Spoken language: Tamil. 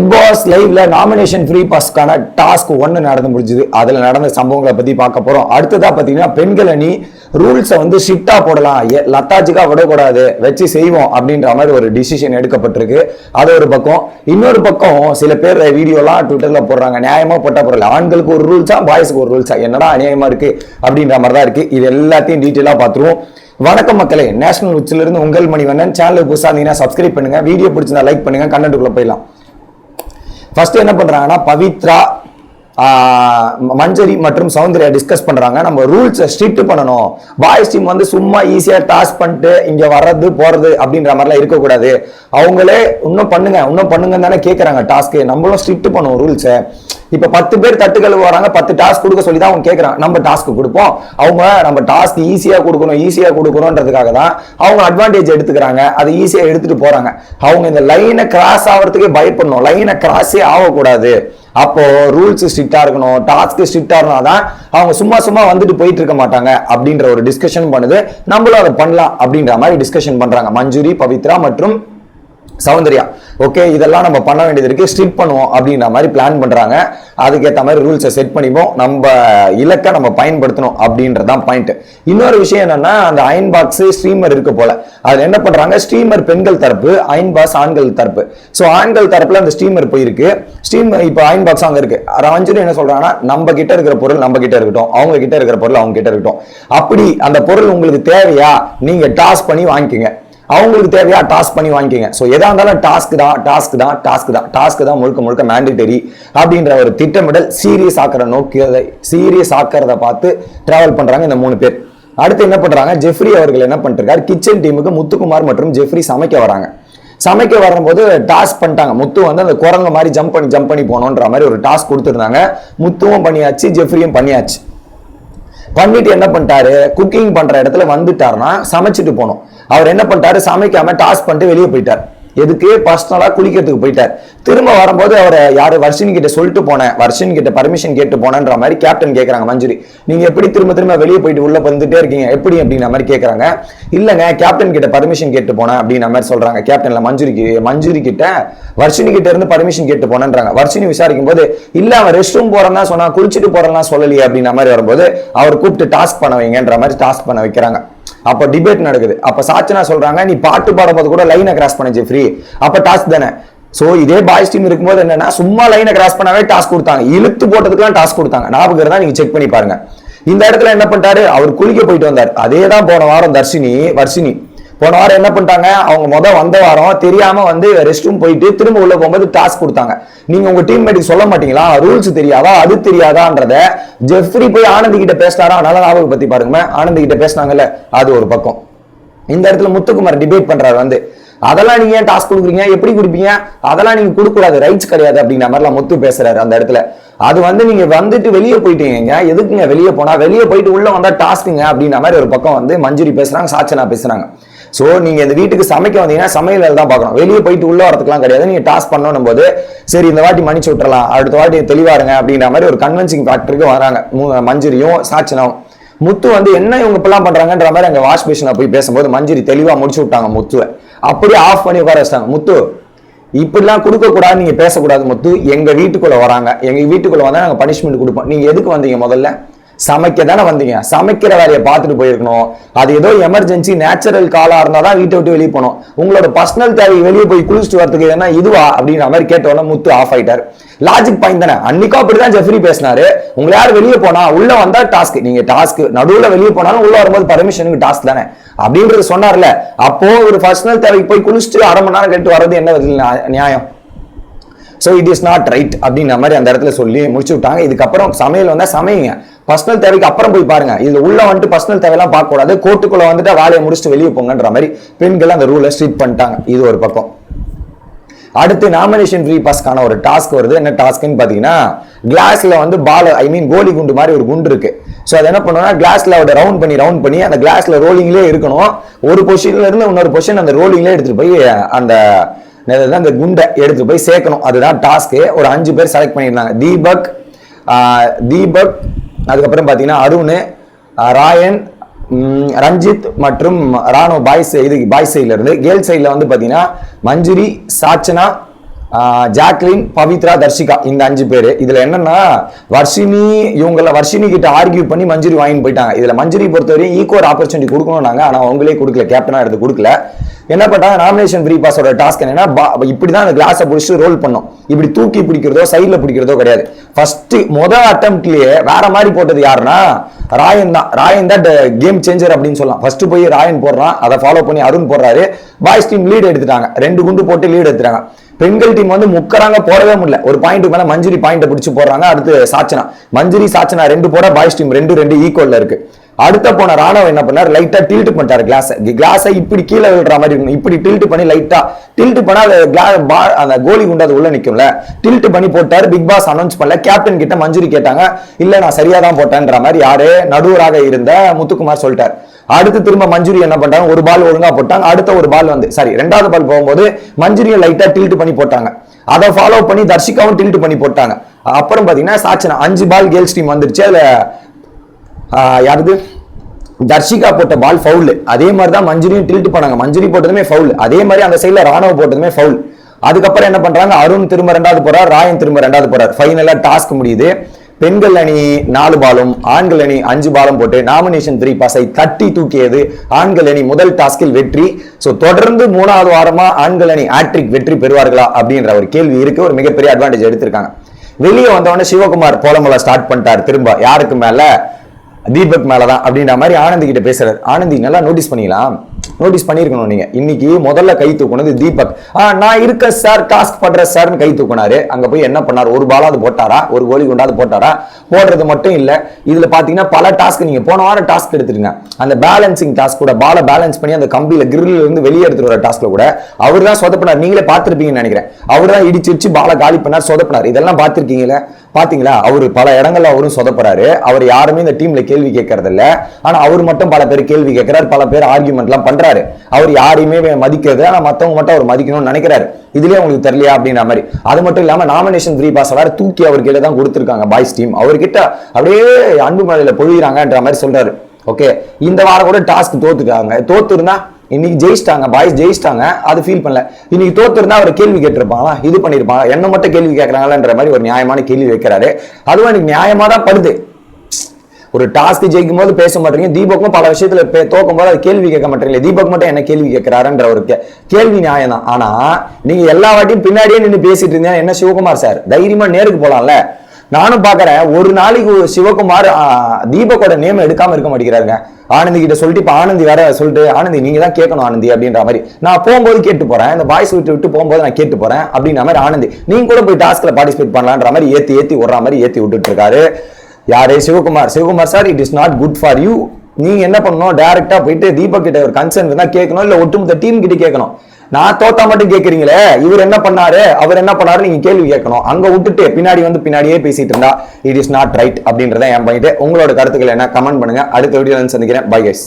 பிக் பாஸ் லைவ்ல நாமினேஷன் ஃப்ரீ பாஸ்க்கான டாஸ்க் ஒன்று நடந்து முடிஞ்சுது. அதில் நடந்த சம்பவங்களை பற்றி பார்க்க போகிறோம் அடுத்ததாக பார்த்தீங்கன்னா பெண்கள் அணி ரூல்ஸை வந்து ஷிஃப்டா போடலாம். லத்தாஜிக்காக விடக்கூடாது. வச்சு செய்வோம் அப்படின்ற மாதிரி ஒரு டிசிஷன் எடுக்கப்பட்டிருக்கு. அது ஒரு பக்கம். இன்னொரு பக்கம் சில பேர் வீடியோலாம் ட்விட்டரில் போடுறாங்க. நியாயமாக போட்டால் போடல ஆண்களுக்கு ஒரு ரூல்ஸா பாய்ஸ்க்கு ஒரு ரூல்ஸா என்னடா அநியாயமாக இருக்குது அப்படின்ற மாதிரி தான் இருக்குது இது எல்லாத்தையும் டீட்டெயிலாக பார்த்துருவோம். வணக்கம் மக்களே. நேஷனல் உச்சிலிருந்து உங்கள் மணிவண்ணன். சேனலுக்கு புதுசாக இருந்தீங்கன்னா சப்ஸ்கிரைப் பண்ணுங்கள் வீடியோ பிடிச்சிருந்தா லைக் பண்ணுங்கள் கண்டென்ட்டுக்குள்ளே போயிடலாம். ஃபர்ஸ்ட் என்ன பண்றாங்கன்னா பவித்ரா மஞ்சரி மற்றும் சௌந்தர்யா டிஸ்கஸ் பண்றாங்க. நம்ம ரூல்ஸை ஸ்ட்ரிக்ட் பண்ணணும். பாய்ஸ் டீம் வந்து சும்மா ஈஸியாக டாஸ் பண்ணிட்டு இங்க வர்றது போறது அப்படின்ற மாதிரிலாம் இருக்கக்கூடாது. அவங்களே இன்னும் பண்ணுங்க இன்னும் பண்ணுங்கன்னு தானே கேட்குறாங்க டாஸ்க்கு நம்மளும் ஸ்ட்ரிக்ட் பண்ணுவோம் ரூல்ஸை இப்போ பத்து பேர் தட்டுக்கள் வராங்க பத்து டாஸ்க் கொடுக்க சொல்லி தான் அவங்க கேட்குறாங்க நம்ம டாஸ்க் கொடுப்போம். அவங்க நம்ம டாஸ்க் ஈஸியாக கொடுக்கணும் ஈஸியாக கொடுக்கணுன்றதுக்காக தான் அவங்க அட்வான்டேஜ் எடுத்துக்கிறாங்க. அதை ஈஸியாக எடுத்துகிட்டு போகிறாங்க அவங்க இந்த லைனை கிராஸ் ஆகிறதுக்கே பயப்படணும். லைனை கிராஸே ஆகக்கூடாது. அப்போது ரூல்ஸ் ஸ்ட்ரிக்டாக இருக்கணும் டாஸ்க்கு ஸ்ட்ரிக்டாக இருந்தால் தான் அவங்க சும்மா சும்மா வந்துட்டு போயிட்டு இருக்க மாட்டாங்க அப்படின்ற ஒரு டிஸ்கஷன் பண்ணுது. நம்மளும் அதை பண்ணலாம் அப்படின்ற மாதிரி டிஸ்கஷன் பண்ணுறாங்க மஞ்சுரி பவித்ரா மற்றும் சௌந்தர்யா. ஓகே இதெல்லாம் நம்ம பண்ண வேண்டியது இருக்கு. ஸ்ட்ரிக் பண்ணுவோம் அப்படின்ற மாதிரி பிளான் பண்றாங்க. அதுக்கேற்ற மாதிரி ரூல்ஸை செட் பண்ணிப்போம். நம்ம இலக்கை நம்ம பயன்படுத்தணும் அப்படின்றதான் பாயிண்ட் இன்னொரு விஷயம் என்னன்னா அந்த அயன் பாக்ஸ் ஸ்ட்ரீமர் இருக்கு போல. அதுல என்ன பண்றாங்க? ஸ்ட்ரீமர் பெண்கள் தரப்பு அயன் பாக்ஸ் ஆண்கள் தரப்பு. ஸோ ஆண்கள் தரப்புல அந்த ஸ்ட்ரீமர் போயிருக்கு. ஸ்ட்ரீம் இப்போ அயன் பாக்ஸ் அங்க இருக்கு. ரஞ்சனி என்ன சொல்றாங்கன்னா நம்ம கிட்ட இருக்கிற பொருள் நம்ம கிட்ட இருக்கட்டும். அவங்க கிட்ட இருக்கிற பொருள் அவங்க கிட்ட இருக்கட்டும். அப்படி அந்த பொருள் உங்களுக்கு தேவையா நீங்க டாஸ் பண்ணி வாங்கிக்கோங்க. அவங்களுக்கு தேவையா டாஸ்க் பண்ணி வாங்கிக்கோங்க. ஸோ எதா இருந்தாலும் டாஸ்க் தான் டாஸ்க் தான் டாஸ்க் தான் டாஸ்க் தான் முழுக்க முழுக்க மேண்டேட்டரி அப்படின்ற ஒரு திட்டமிடல் சீரியஸ் ஆக்கிற நோக்கியதை சீரியஸ் ஆக்கிறத பார்த்து டிராவல் பண்றாங்க இந்த மூணு பேர். அடுத்து என்ன பண்ணுறாங்க ஜெஃப்ரி அவர்கள் என்ன பண்ணிருக்காரு கிச்சன் டீமுக்கு முத்துக்குமார் மற்றும் ஜெஃப்ரி சமைக்க வராங்க. சமைக்க வரும்போது டாஸ்க் பண்ணிட்டாங்க. முத்து வந்து அந்த குரங்கு மாதிரி ஜம்ப் பண்ணி ஜம்ப் பண்ணி போகணுன்ற மாதிரி ஒரு டாஸ்க் கொடுத்துருந்தாங்க. முத்துவும் பண்ணியாச்சு ஜெஃப்ரியும் பண்ணியாச்சு. பண்ணிட்டு என்ன பண்ணிட்டாரு? குக்கிங் பண்ற இடத்துல வந்துட்டாருன்னா சமைச்சிட்டு போனோம். அவர் என்ன பண்ணிட்டாரு? சமைக்காம டாஸ் பண்ணிட்டு வெளியே போயிட்டார். எதுக்கு பர்சனலா குளிக்கிறதுக்கு போயிட்டார். திரும்ப வரும்போது அவர் யாரு வர்ஷினி கிட்ட சொல்லிட்டு போனேன். வர்ஷினி கிட்ட பர்மிஷன் கேட்டு போனேன்ற மாதிரி கேப்டன் கேட்குறாங்க மஞ்சுரி. நீங்க எப்படி திரும்ப திரும்ப வெளியே போயிட்டு உள்ள வந்துட்டே இருக்கீங்க? எப்படி அப்படின்ற மாதிரி கேட்குறாங்க இல்லங்க கேப்டன் கிட்ட பர்மிஷன் கேட்டு போனேன் அப்படின்ற மாதிரி சொல்றாங்க. கேப்டன்ல மஞ்சுரிக்கு மஞ்சுரி கிட்ட வர்ஷினி கிட்ட இருந்து பர்மிஷன் கேட்டு போனேன்றாங்க. வர்ஷினி விசாரிக்கும் போது இல்லை அவன் ரெஸ்ட் ரூம் போறேன்னா சொன்னா குளிச்சுட்டு போறேன்னா சொல்லலையே அப்படின்ற மாதிரி வரும்போது அவர் கூப்பிட்டு டாஸ்க் பண்ண வைங்கன்ற மாதிரி டாஸ்க் பண்ண வைக்கிறாங்க. அப்போ டிபேட் நடக்குது. அப்போ சாச்சனா சொல்றாங்க நீ பாட்டு பாடும்போது கூட லைனை கிராஸ் பண்ணிச்சு ஃப்ரீ அப்போ டாஸ்க் தானே. ஸோ இதே பாய்ஸ் டீம் இருக்கும்போது என்னன்னா சும்மா லைனை கிராஸ் பண்ணாவே டாஸ்க் கொடுத்தாங்க. இழுத்து போட்டதுக்குலாம் டாஸ்க் கொடுத்தாங்க. ஞாபகம் தான் நீங்க செக் பண்ணி பாருங்க. இந்த இடத்துல என்ன பண்ணிட்டாரு? அவர் குளிக்க போயிட்டு வந்தார். அதே தான் போன வாரம் தர்ஷினி வர்ஷினி போன வாரம் என்ன பண்ணிட்டாங்க? அவங்க முத வந்த வாரம் தெரியாம வந்து ரெஸ்ட் ரூம் போயிட்டு திரும்ப உள்ள போகும்போது டாஸ்க் கொடுத்தாங்க. நீங்க உங்க டீம் மேட்டுக்கு சொல்ல மாட்டீங்களா? ரூல்ஸ் தெரியாதா? அது தெரியாதான்றத ஜெஃப்ரி போய் ஆனந்த் கிட்ட பேசினாரா? அதனால ஞாபகம் பத்தி பாருங்க ஆனந்த் கிட்ட பேசினாங்கல்ல அது ஒரு பக்கம். இந்த இடத்துல முத்துக்குமார் டிபேட் பண்றாரு வந்து. அதெல்லாம் நீங்க ஏன் டாஸ்க் கொடுக்குறீங்க? எப்படி கொடுப்பீங்க? அதெல்லாம் நீங்க கொடுக்க கூடாது ரைட்ஸ் கிடையாது அப்படிங்கிற மாதிரிலாம் முத்து பேசுறாரு அந்த இடத்துல. அது வந்து நீங்க வந்துட்டு வெளியே போயிட்டீங்க எதுக்குங்க வெளியே போனா? வெளியே போயிட்டு உள்ள வந்தா டாஸ்க்குங்க அப்படின்ற மாதிரி ஒரு பக்கம் வந்து மஞ்சுரி பேசுறாங்க சாச்சனா பேசுறாங்க. ஸோ நீங்கள் இந்த வீட்டுக்கு சமைக்க வந்தீங்கன்னா சமையல் தான் பார்க்கணும். வெளியே போயிட்டு உள்ள வரதுக்குலாம் கிடையாது. நீங்கள் டாஸ்க் பண்ணணும் போது சரி இந்த வாட்டி மன்னிச்சு விட்டுறலாம். அடுத்த வாட்டி தெளிவாருங்க அப்படின்ற மாதிரி ஒரு கன்வென்சிங் ஃபேக்டருக்கு வராங்க. மு- மஞ்சுரியும் சாச்சனாவும் முத்து வந்து என்ன இவங்க இப்பெல்லாம் பண்ணுறாங்கன்ற மாதிரி அங்கே வாஷ் மிஷினில் போய் பேசும்போது மஞ்சிரி தெளிவாக முடிச்சு விட்டாங்க முத்துவை. அப்படியே ஆஃப் பண்ணி உட்கார வச்சிட்டாங்க. முத்து இப்படிலாம் கொடுக்கக்கூடாது நீங்கள் பேசக்கூடாது முத்து. எங்கள் வீட்டுக்குள்ளே வராங்க. எங்கள் வீட்டுக்குள்ளே வந்தால் நாங்கள் பனிஷ்மெண்ட் கொடுப்போம். நீங்கள் எதுக்கு வந்தீங்க முதல்ல? சமைக்க தானே வந்தீங்க. சமைக்கிற வேலையை பார்த்துட்டு போயிருக்கணும். அது ஏதோ எமர்ஜென்சி நேச்சுரல் காலாக இருந்தால் தான் வீட்டை விட்டு வெளியே போகணும். உங்களோட பர்சனல் தேவை வெளியே போய் குளிச்சுட்டு வரதுக்கு என்ன இதுவா? அப்படின்ற மாதிரி கேட்டோன்னே முத்து ஆஃப் ஆயிட்டார். லாஜிக் பாயிண்ட் தானே. அன்னைக்கும் அப்படிதான் ஜெஃப்ரி பேசினாரு. உங்களை யார் வெளியே போனா? உள்ள வந்தா டாஸ்க் நீங்க டாஸ்க் நடுவில் வெளியே போனாலும் உள்ள வரும்போது பர்மிஷனுக்கு டாஸ்க் தானே. அப்படின்றது சொன்னார்ல. அப்போ ஒரு பர்சனல் தேவைக்கு போய் குளிச்சுட்டு அரை மணி நேரம் கேட்டு வர்றது என்ன நியாயம்? So it is not right அப்படின்ற மாதிரி அந்த இடத்துல சொல்லி முடிச்சு விட்டாங்க. இதுக்கப்புறம் சமையல் வந்தால் சமையுங்க. பர்சனல் தேவைக்கு அப்புறம் போய் பாருங்க. இதுல உள்ள வந்துட்டு பர்சனல் தேவையெல்லாம் பார்க்க கூடாது கோர்ட்டுக்குள்ள வந்துட்டு வேலையை முடிச்சுட்டு வெளியே போங்கன்ற மாதிரி பெண்கள் அந்த ரூலை ஸ்ட்ரீட் பண்ணிட்டாங்க. இது ஒரு பக்கம். அடுத்து நாமினேஷன் ஃப்ரீ பாஸ்க்கான ஒரு டாஸ்க் வருது. என்ன டாஸ்க்னு பார்த்தீங்கன்னா கிளாஸில் வந்து பால் ஐ மீன் கோலி குண்டு மாதிரி ஒரு குண்டு இருக்கு. ஸோ அது என்ன பண்ணுவோம்னா கிளாஸில் அதை ரவுண்ட் பண்ணி ரவுண்ட் பண்ணி அந்த கிளாஸில் ரோலிங்லேயே இருக்கணும். ஒரு பொசிஷன்ல இருந்து இன்னொரு பொசிஷன் அந்த ரோலிங்லேயே எடுத்துட்டு போய் அந்த அந்த குண்டை எடுத்துட்டு போய் சேர்க்கணும். அதுதான் டாஸ்க்கு ஒரு அஞ்சு பேர் செலக்ட் பண்ணியிருந்தாங்க. தீபக் தீபக் அதுக்கப்புறம் பார்த்தீங்கன்னா அருண் ராயன் ரஞ்சித் மற்றும் ராணுவ பாய்ஸ் இது பாய்ஸ் சைட்ல இருந்து கேர்ள்ஸ் சைட்ல வந்து பார்த்தீங்கன்னா மஞ்சுரி சாச்சனா ஜாக்லின் பவித்ரா தர்ஷிகா இந்த அஞ்சு பேர். இதில் என்னன்னா வர்ஷினி இவங்கள வர்ஷினி கிட்ட ஆர்கியூ பண்ணி மஞ்சுரி வாங்கிட்டு போயிட்டாங்க. இதில் மஞ்சுரி பொறுத்தவரையும் ஈக்குவல் ஆப்பர்ச்சுனிட்டி கொடுக்கணும்னாங்க ஆனால் அவங்களே கொடுக்கல கேப்டனாக எடுத்து கொடுக்கல. என்ன பண்ணாங்க? நாமினேஷன் ஃப்ரீ பாஸோட டாஸ்க் என்னன்னா இப்படி தான் அந்த கிளாஸை பிடிச்சி ரோல் பண்ணும். இப்படி தூக்கி பிடிக்கிறதோ சைடில் பிடிக்கிறதோ கிடையாது. ஃபர்ஸ்ட் முதல் அட்டம்ப்ட்லேயே வேற மாதிரி போட்டது யாருன்னா ராயன் தான். ராயன் தான் கேம் சேஞ்சர் அப்படின்னு சொல்லலாம். ஃபர்ஸ்ட் போய் ராயன் போடுறான். அதை ஃபாலோ பண்ணி அருண் போடுறாரு. பாய்ஸ் டீம் லீடு எடுத்துட்டாங்க. ரெண்டு குண்டு போட்டு லீடு எடுத்துட்டாங்க. பெண்கள் டீம் வந்து முக்கறாங்க போடவே முடியல. ஒரு பாயிண்ட் மேல மஞ்சுரி பாயிண்ட் பிடிச்சு போடுறாங்க. அடுத்து சாச்சனா. மஞ்சுரி சாச்சனா ரெண்டு போட பாய்ஸ் டீம் ரெண்டு ரெண்டு ஈக்குவல்ல இருக்கு. அடுத்த போன ராணவ் என்ன பண்ணார்? லைட்டா டில்ட் பண்ணிட்டாரு கிளாஸ் கிளாஸை இப்படி கீழே விழுற மாதிரி இருக்கும் இப்படி டில்ட் பண்ணி லைட்டா டில்ட் பண்ணா அது glass பா அந்த கோலி குண்டு அது உள்ள நிக்கும்ல. டில்ட் பண்ணி போட்டாரு. பிக் பாஸ் அனௌன்ஸ் பண்ணல. கேப்டன் கிட்ட மஞ்சுரி கேட்டாங்க இல்ல நான் சரியாக தான் போட்டேன்ற மாதிரி யாரு நடுவராக இருந்த முத்துக்குமார் சொல்லிட்டார். அடுத்து திரும்ப மஞ்சுரி என்ன பண்ணாங்க ஒரு பால் ஒழுங்கா போட்டாங்க. அடுத்த ஒரு பால் வந்து சாரி ரெண்டாவது பால் போகும்போது மஞ்சுரியை லைட்டா டில்ட் பண்ணி போட்டாங்க. அதை ஃபாலோ பண்ணி தர்ஷிகாவும் டில்ட் பண்ணி போட்டாங்க. அப்புறம் பாத்தீங்கன்னா சாச்சனா அஞ்சு பால் கேர்ள்ஸ் டீம் வந்துருச்சு. அதுல யாருது? தர்ஷிகா போட்ட பால் ஃபவுல் அதே மாதிரி தான் மஞ்சுரியும் டில்ட் பண்ணாங்க. மஞ்சுரி போட்டதுமே ஃபவுல் அதே மாதிரி அந்த சைடில் ராணுவ போட்டதுமே ஃபவுல் அதுக்கப்புறம் என்ன பண்றாங்க? அருண் திரும்ப ரெண்டாவது போறார் ராயன் திரும்ப ரெண்டாவது போறார். ஃபைனலா டாஸ்க் முடியுது. பெண்கள் அணி நாலு பாலும் ஆண்கள் அணி அஞ்சு பாலும் போட்டு நாமினேஷன் த்ரீ பாஸை தட்டி தூக்கியது. ஆண்கள் அணி முதல் டாஸ்கில் வெற்றி. ஸோ தொடர்ந்து மூணாவது வாரமா ஆண்கள் அணி ஆட்ரிக் வெற்றி பெறுவார்களா அப்படின்ற ஒரு கேள்வி இருக்கு. ஒரு மிகப்பெரிய அட்வான்டேஜ் எடுத்திருக்காங்க. வெளியே வந்தவொடனே சிவகுமார் போலமலை ஸ்டார்ட் பண்ணிட்டார். திரும்ப யாருக்கு மேல? தீபக் மேலதான் அப்படின்ற மாதிரி ஆனந்தி கிட்ட பேசுறாரு. ஆனந்தி நல்லா நோட்டீஸ் பண்ணிக்கலாம் நோட்டீஸ் பண்ணியிருக்கணும் நீங்க. இன்னைக்கு முதல்ல கை தூக்குனது தீபக். நான் இருக்க சார் டாஸ்க் பண்றேன் சார்னு கை தூக்குனாரு. அங்க போய் என்ன பண்ணாரு? ஒரு பாலாவது போட்டாரா? ஒரு கோலி குண்டாவது போட்டாரா? போடுறது மட்டும் இல்ல. இதுல பாத்தீங்கன்னா பல டாஸ்க் நீங்க போன வாரம் டாஸ்க் எடுத்துருங்க. அந்த பேலன்சிங் டாஸ்க் கூட பாலை பேலன்ஸ் பண்ணி அந்த கம்பியில கிரில்ல இருந்து வெளியே எடுத்துட்டு வர டாஸ்க்ல கூட அவர் தான் சொதப்பினார். நீங்களே பார்த்துருப்பீங்கன்னு நினைக்கிறேன். அவர் தான் இடிச்சு இடிச்சு பாலை காலி பண்ணார் சொதப்பினார். இதெல்லாம் பார்த்துருக்கீங்களே? பாத்தீங்களா? அவர் பல இடங்கள்ல அவரும் சொதப்புறாரு. அவர் யாருமே இந்த டீம்ல கேள்வி கேட்கறது இல்ல ஆனா அவர் மட்டும் பல பேர் கேள்வி கேட்கிறார் பல பேர் ஆர்குமெண்ட் எல்லாம் பண்றாரு அவர் யாரையுமே மதிக்கிறது ஆனா மத்தவங்க மட்டும் அவர் மதிக்கணும்னு நினைக்கிறாரு. இதுலயே உங்களுக்கு தெரியலையா அப்படின்ற மாதிரி. அது மட்டும் இல்லாம நாமினேஷன் த்ரீ பாஸ் வேற தூக்கி அவர் தான் கொடுத்துருக்காங்க பாய்ஸ் டீம் அவர்கிட்ட அப்படியே அன்பு மலையில பொழிகிறாங்கன்ற மாதிரி சொல்றாரு. ஓகே இந்த வாரம் கூட டாஸ்க் தோத்துட்டாங்க. தோத்து இருந்தா இன்னைக்கு ஜெயிச்சிட்டாங்க பாய்ஸ் ஜெயிச்சிட்டாங்க. அது ஃபீல் பண்ணல. இன்னைக்கு தோத்து இருந்தா அவர் கேள்வி கேட்டிருப்பாங்களா? இது பண்ணிருப்பாங்க என்ன மட்டும் கேள்வி கேட்கறாங்களான்ற மாதிரி ஒரு நியாயமான கேள்வி வைக்கிறாரு. அதுவும் எனக்கு நியாயமா தான் படுது. ஒரு டாஸ்க் ஜெயிக்கும் போது பேச மாட்டீங்க. தீபக்கும் பல விஷயத்துல தோக்கும் போது அது கேள்வி கேட்க மாட்டீங்களே? தீபக் மட்டும் என்ன கேள்வி கேட்கிறாருன்ற ஒரு கேள்வி நியாயம் தான். ஆனா நீங்க எல்லா வாட்டியும் பின்னாடியே நின்று பேசிட்டு இருந்தீங்க என்ன சிவகுமார் சார்? தைரியமா நேருக்கு போலாம்ல? நானும் பாக்குறேன் ஒரு நாளைக்கு ஒரு சிவகுமார் தீபக்கோட நேம் எடுக்காம இருக்க மாட்டேங்கிறாருங்க. ஆனந்தி கிட்ட சொல்லிட்டு இப்ப ஆனந்தி வேற சொல்லிட்டு ஆனந்தி நீங்க தான் கேட்கணும் ஆனந்தி அப்படின்ற மாதிரி. நான் போகும்போது கேட்டு போறேன். இந்த பாய்ஸ் விட்டு விட்டு போகும்போது நான் கேட்டு போறேன் அப்படின்ற மாதிரி ஆனந்தி. நீங்க கூட போய் டாஸ்க்ல பார்ட்டிசிபேட் பண்ணலான்ற மாதிரி ஏத்தி ஏத்தி விடுற மாதிரி ஏத்தி விட்டுட்டு இருக்காரு. யாரு Sivakumar. Sivakumar sir it is not good for you நீங்க என்ன பண்ணணும்? டைரக்டா போயிட்டு தீபக் கிட்ட ஒரு கன்சர்ன் இருந்தா கேட்கணும் இல்ல ஒட்டுமொத்த டீம் கிட்ட கேட்கணும். நான் தோத்தா மட்டும் கேட்குறீங்களே? இவர் என்ன பண்ணாரு? அவர் என்ன பண்ணாரு நீங்க கேள்வி கேட்கணும். அங்க விட்டுட்டு பின்னாடி வந்து பின்னாடியே பேசிட்டு இருந்தா இட் இஸ் நாட் ரைட் அப்படின்றத என் பண்ணிட்டு? உங்களோட கருத்துக்கள் என்ன? கமெண்ட் பண்ணுங்க. அடுத்த வீடியோ சந்திக்கிறேன். Bye guys